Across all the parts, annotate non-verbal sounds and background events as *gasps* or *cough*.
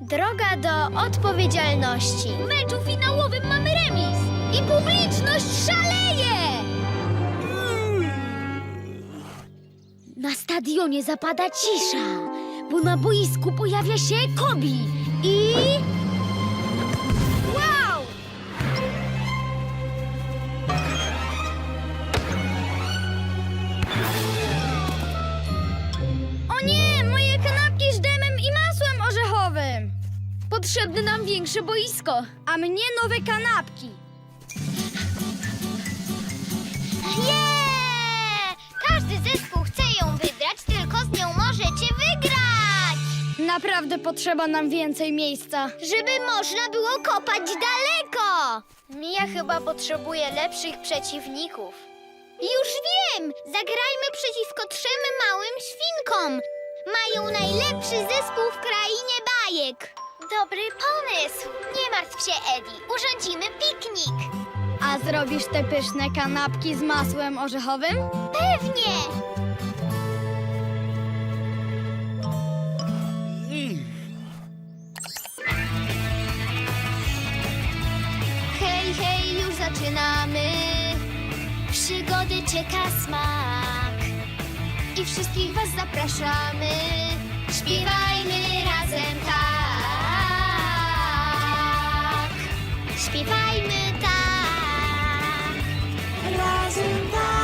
Droga do odpowiedzialności. W meczu finałowym mamy remis i publiczność szaleje! Na stadionie zapada cisza, bo na boisku pojawia się Kobi i... Potrzebne nam większe boisko, a mnie nowe kanapki. Nie! Każdy zespół chce ją wygrać, tylko z nią możecie wygrać! Naprawdę potrzeba nam więcej miejsca. Żeby można było kopać daleko! Mia chyba potrzebuje lepszych przeciwników. Już wiem! Zagrajmy przeciwko trzem małym świnkom! Mają najlepszy zespół w krainie bajek! Dobry pomysł! Nie martw się, Eddie. Urządzimy piknik! A zrobisz te pyszne kanapki z masłem orzechowym? Pewnie! Hej, hej, już zaczynamy. Przygody czeka smak. I wszystkich Was zapraszamy. Śpiewajmy razem tak. Śpiewajmy tak. Razem tak.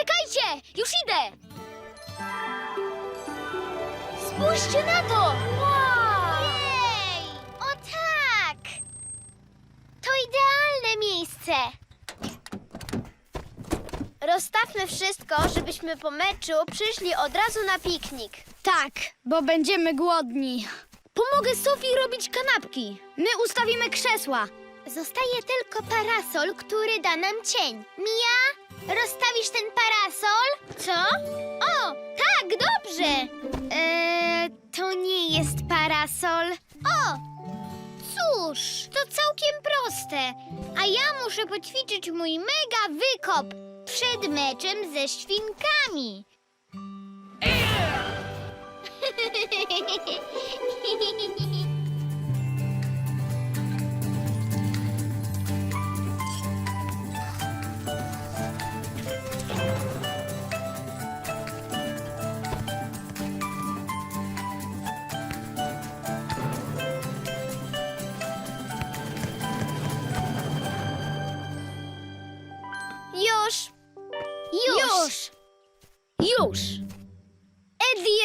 Zaczekajcie! Już idę! Spójrzcie na to! Wow! Jej! O tak! To idealne miejsce! Rozstawmy wszystko, żebyśmy po meczu przyszli od razu na piknik. Tak, bo będziemy głodni. Pomogę Sofii robić kanapki. My ustawimy krzesła. Zostaje tylko parasol, który da nam cień. Mia, rozstawisz ten parasol? Co? O, tak, dobrze. Eee, to nie jest parasol. O, cóż, to całkiem proste. A ja muszę poćwiczyć mój mega wykop przed meczem ze świnkami. *laughs*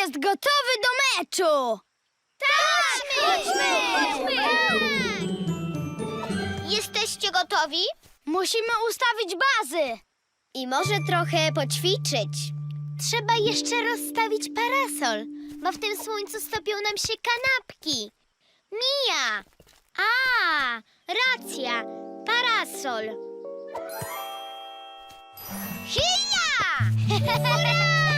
jest gotowy do meczu! Tak! Chodźmy! Jesteście gotowi? Musimy ustawić bazy. I może trochę poćwiczyć. Trzeba jeszcze rozstawić parasol, bo w tym słońcu stopią nam się kanapki. Mija! A, racja, parasol. Hija! *laughs* Hurra!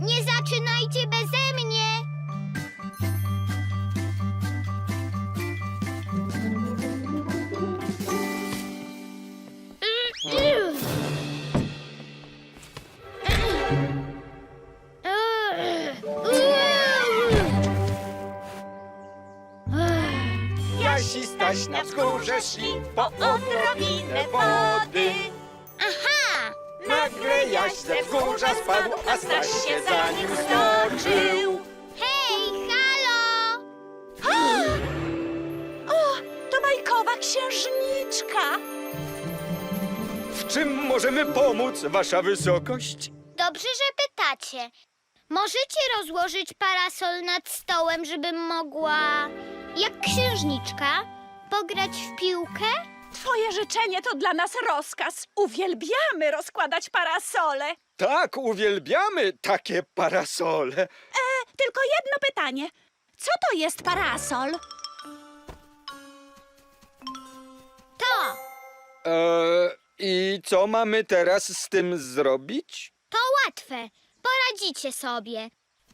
Nie zaczynajcie beze mnie! Staś na wzgórze szli po odrobinę wody. Nagle Jaś ze wzgórza spadł, a Staś się za nim stoczył. Hej, halo! *gasps* O, to bajkowa księżniczka. W czym możemy pomóc, wasza wysokość? Dobrze, że pytacie. Możecie rozłożyć parasol nad stołem, żebym mogła, jak księżniczka, pograć w piłkę? Twoje życzenie to dla nas rozkaz. Uwielbiamy rozkładać parasole. Tak, uwielbiamy takie parasole. E, tylko jedno pytanie. Co to jest parasol? To! E, I co mamy teraz z tym zrobić? To łatwe. Poradzicie sobie.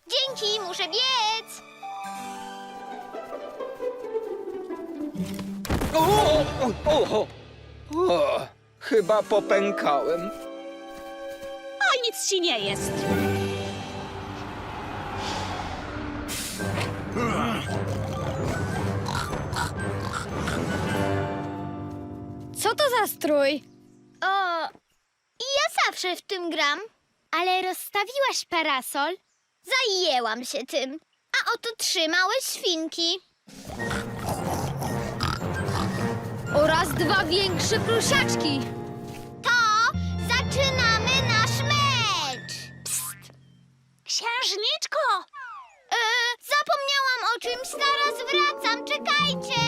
Dzięki, muszę biec! O, o, o, o, chyba popękałem. Oj, nic ci nie jest. Co to za strój? O, i ja zawsze w tym gram. Ale rozstawiłaś parasol? Zajęłam się tym. A oto trzy małe świnki. Oraz dwa większe prusiaczki. To zaczynamy nasz mecz. Księżniczko! E, zapomniałam o czymś, zaraz wracam, czekajcie.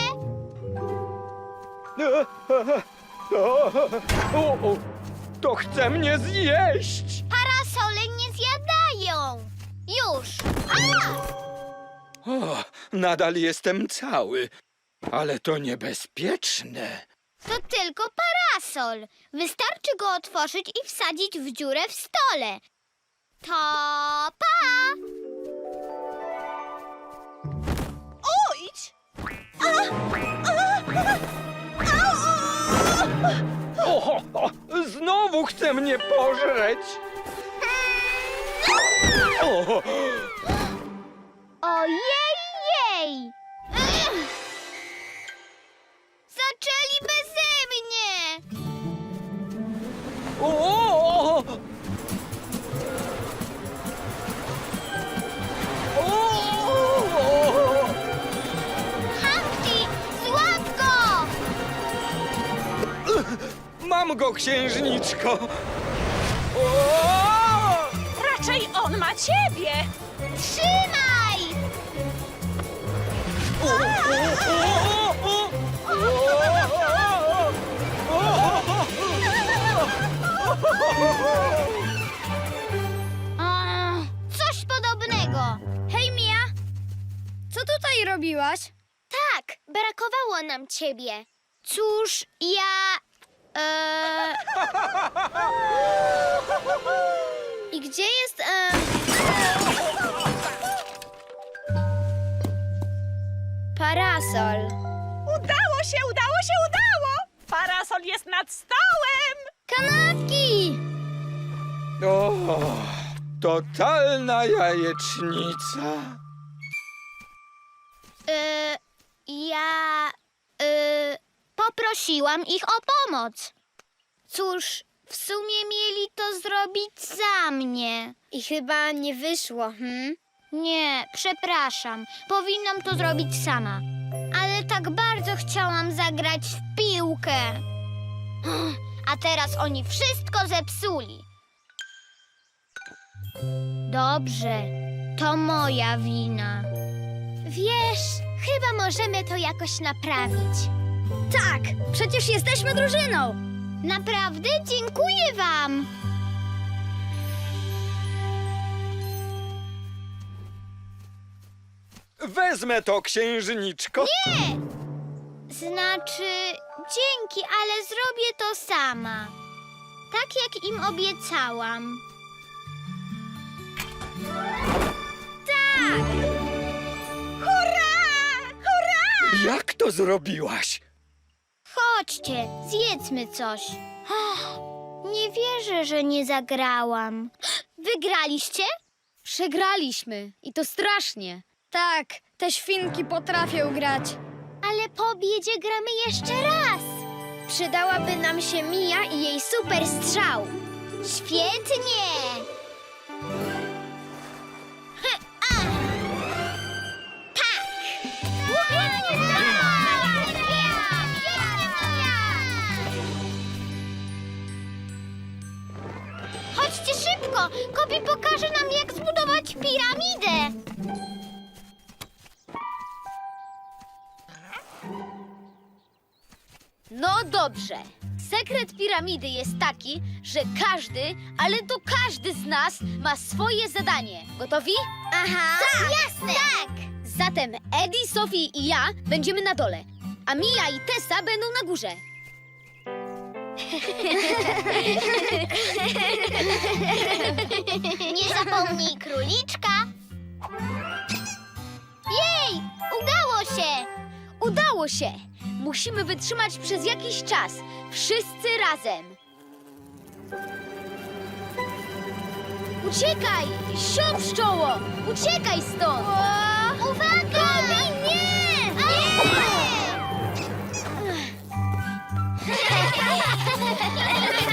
O, o, o, to chce mnie zjeść. Parasole nie zjadają. Już. A! O, nadal jestem cały, ale to niebezpieczne. To tylko parasol. Wystarczy go otworzyć i wsadzić w dziurę w stole. To pa! O, o, znowu chce mnie pożreć. O, Mam go, księżniczko. O, Raczej on ma ciebie! Trzymaj! o, o, o, A, coś podobnego. Hej, Mia! Co tutaj robiłaś? Tak, brakowało nam ciebie. Cóż, ja... E... I gdzie jest... em, Parasol. Udało się, udało się, udało! Parasol jest nad stołem! Kanapki! o, totalna jajecznica. E, ja e, poprosiłam ich o pomoc. Cóż, w sumie mieli to zrobić za mnie. I chyba nie wyszło, hm? Nie, przepraszam. Powinnam to zrobić sama. Ale tak bardzo chciałam zagrać w piłkę. *gasps* A teraz oni wszystko zepsuli. Dobrze, to moja wina. Wiesz, chyba możemy to jakoś naprawić. Tak! Przecież jesteśmy drużyną! Naprawdę dziękuję wam. Wezmę to, księżniczko. Nie! Znaczy, dzięki, ale zrobię to sama. Tak jak im obiecałam. Jak to zrobiłaś? Chodźcie, zjedzmy coś. Ach, Nie wierzę, że nie zagrałam. Wygraliście? Przegraliśmy i to strasznie. Tak, te świnki potrafią grać. Ale po obiedzie gramy jeszcze raz. Przydałaby nam się Mia i jej super strzał. Świetnie! Szybko! Kobi pokaże nam, jak zbudować piramidę! No dobrze. Sekret piramidy jest taki, że każdy, ale to każdy z nas ma swoje zadanie. Gotowi? Aha. Tak, jasne! Tak! Zatem Eddie, Sophie i ja będziemy na dole, a Mia i Tessa będą na górze. Nie zapomnij króliczka. Jej, udało się. Udało się! Musimy wytrzymać przez jakiś czas. Wszyscy razem. Uciekaj! Sią pszczoło! Uciekaj stąd! Uwaga! ハハハハ!